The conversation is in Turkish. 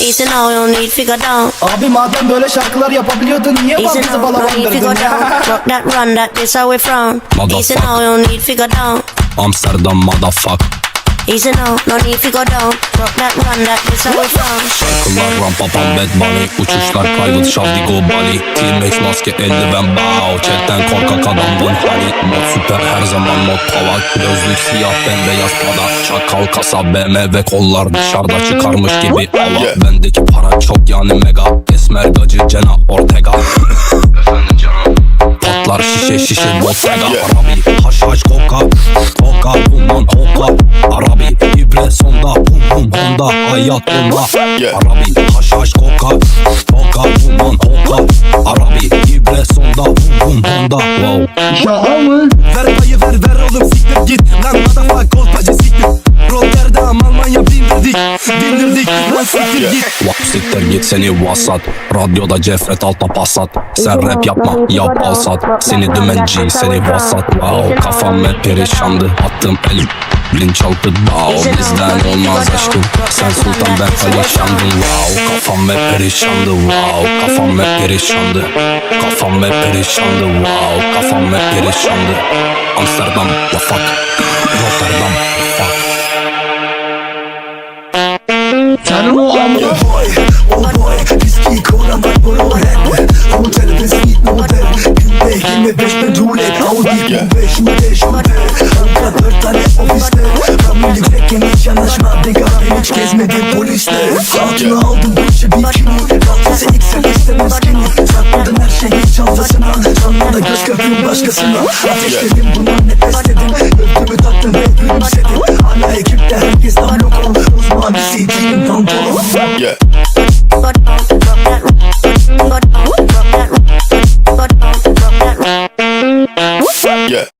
Easy now, you need figure down. Abi madem böyle şarkılar yapabiliyordun niye Easy bizi now, no need figure down. ya? Rock that run, that this how we from. Easy Motherfucker. now, you need figure down. Amsterdam motherfuck Easy now, no need figure down. Rock that run, that this how we from. Şarkılar rampapam bad money Uçuşlar private şavdigo Bali. T-Max maske eldiven bow. Chatten korkak adamdın hani Mod süper her zaman mod pala Gözlük siyah bembeyaz pada. Çakal kasa BMW kollar dışarıda çıkarmış gibi hava Bendeki para çok yani mega. Esmer gacı Cena Ortega. Efendim canım. Patlar şişe şişe bottega. Arabi haş haş koka Koka honda hayat bunda Arabi haş haş koka Koka duman hoka Arabi ibre sonda Bum bum honda Wow Ver payı ver ver oğlum siktir git. Lan motherfuck kolpacı siktir git. Vap siktir git. Seni vasat. Radyoda cefret alta pasat Sen rap yapma. Yap alsat Seni dümenci seni vasat. Wow. Kafam hep perişandı. Attım elim. Linç altı wow. Bizden olmaz aşkım. Sen sultan ben perişandım. Wow. Kafam hep perişandı. Wow. Kafam hep perişandı. Kafam hep perişandı. Wow. Kafam hep perişandı. Amsterdam la fuck Rotterdam fuck Canım o boy, oh boy Viski, cola, Marlboro, Red Hotel ve Sweet Model Günde 25 bin rulet Audi Q5 model şube Anka dört tane ofiste. Kamil yüksekken hiç yanaşma Dega ben hiç gezmedim poliste Hatunu aldım Gucci bikini Kaltısı XL istemez kini Sakladın her şeyi çantasına Canlıda göz kırpın başkasına. Ateşledim bundan nefes dedim. Öldüğümü taktın ve gülümsedin